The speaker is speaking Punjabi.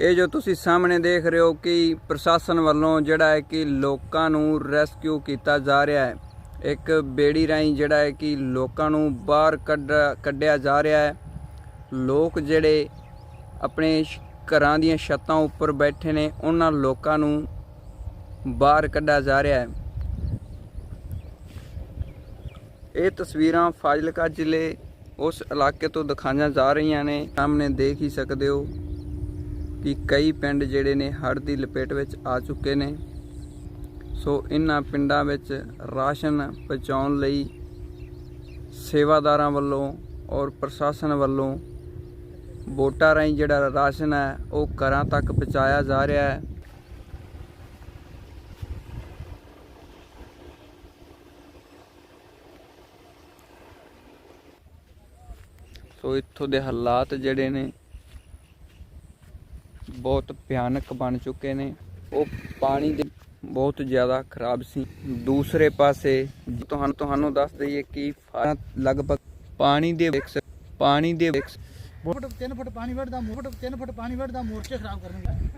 ਇਹ ਜੋ ਤੁਸੀਂ ਸਾਹਮਣੇ ਦੇਖ ਰਹੇ ਹੋ ਕਿ ਪ੍ਰਸ਼ਾਸਨ ਵੱਲੋਂ ਜਿਹੜਾ ਹੈ ਕਿ ਲੋਕਾਂ ਨੂੰ ਰੈਸਕਿਊ ਕੀਤਾ ਜਾ ਰਿਹਾ ਹੈ। ਇੱਕ ਬੇੜੀ ਰਾਹੀਂ ਜਿਹੜਾ ਹੈ ਕਿ ਲੋਕਾਂ ਨੂੰ ਬਾਹਰ ਕੱਢ, ਕੱਢਿਆ ਜਾ ਰਿਹਾ ਹੈ। ਲੋਕ ਜਿਹੜੇ ਆਪਣੇ ਘਰਾਂ ਦੀਆਂ ਛੱਤਾਂ ਉੱਪਰ ਬੈਠੇ ਨੇ, ਉਹਨਾਂ ਲੋਕਾਂ ਨੂੰ ਬਾਹਰ ਕੱਢਿਆ ਜਾ ਰਿਹਾ ਹੈ। ਇਹ ਤਸਵੀਰਾਂ ਫਾਜ਼ਿਲਕਾ ਜ਼ਿਲ੍ਹੇ ਉਸ ਇਲਾਕੇ ਤੋਂ ਦਿਖਾਈਆਂ ਜਾ ਰਹੀਆਂ ਨੇ। ਸਾਹਮਣੇ ਦੇਖ ਹੀ ਸਕਦੇ ਹੋ। ਕਿ ਕਈ ਪਿੰਡ ਜਿਹੜੇ ਨੇ ਹੜ੍ਹ ਦੀ ਲਪੇਟ ਵਿੱਚ ਆ ਚੁੱਕੇ ਨੇ। ਸੋ ਇਹਨਾਂ ਪਿੰਡਾਂ ਵਿੱਚ ਰਾਸ਼ਨ ਪਹੁੰਚਾਉਣ ਲਈ ਸੇਵਾਦਾਰਾਂ ਵੱਲੋਂ ਔਰ ਪ੍ਰਸ਼ਾਸਨ ਵੱਲੋਂ ਵੋਟਾਂ ਰਾਹੀਂ ਜਿਹੜਾ ਰਾਸ਼ਨ ਹੈ, ਉਹ ਘਰਾਂ ਤੱਕ ਪਹੁੰਚਾਇਆ ਜਾ ਰਿਹਾ ਹੈ। ਸੋ ਇੱਥੋਂ ਦੇ ਹਾਲਾਤ ਜਿਹੜੇ ਨੇ ਬਹੁਤ ਭਿਆਨਕ ਬਣ ਚੁੱਕੇ ਨੇ। ਉਹ ਪਾਣੀ ਦੇ ਬਹੁਤ ਜ਼ਿਆਦਾ ਖਰਾਬ ਸੀ। ਦੂਸਰੇ ਪਾਸੇ ਤੁਹਾਨੂੰ ਤੁਹਾਨੂੰ ਦੱਸ ਦਈਏ ਕਿ ਲਗਭਗ ਪਾਣੀ ਦੇ ਵਿੱਚ, ਪਾਣੀ ਦੇ ਵਿੱਚ ਫੁੱਟ 3 ਫੁੱਟ ਪਾਣੀ ਵੜਦਾ ਫੁੱਟ 3 ਫੁੱਟ ਪਾਣੀ ਵੜਦਾ ਮੋਰਚੇ ਖਰਾਬ ਕਰਨਗੇ।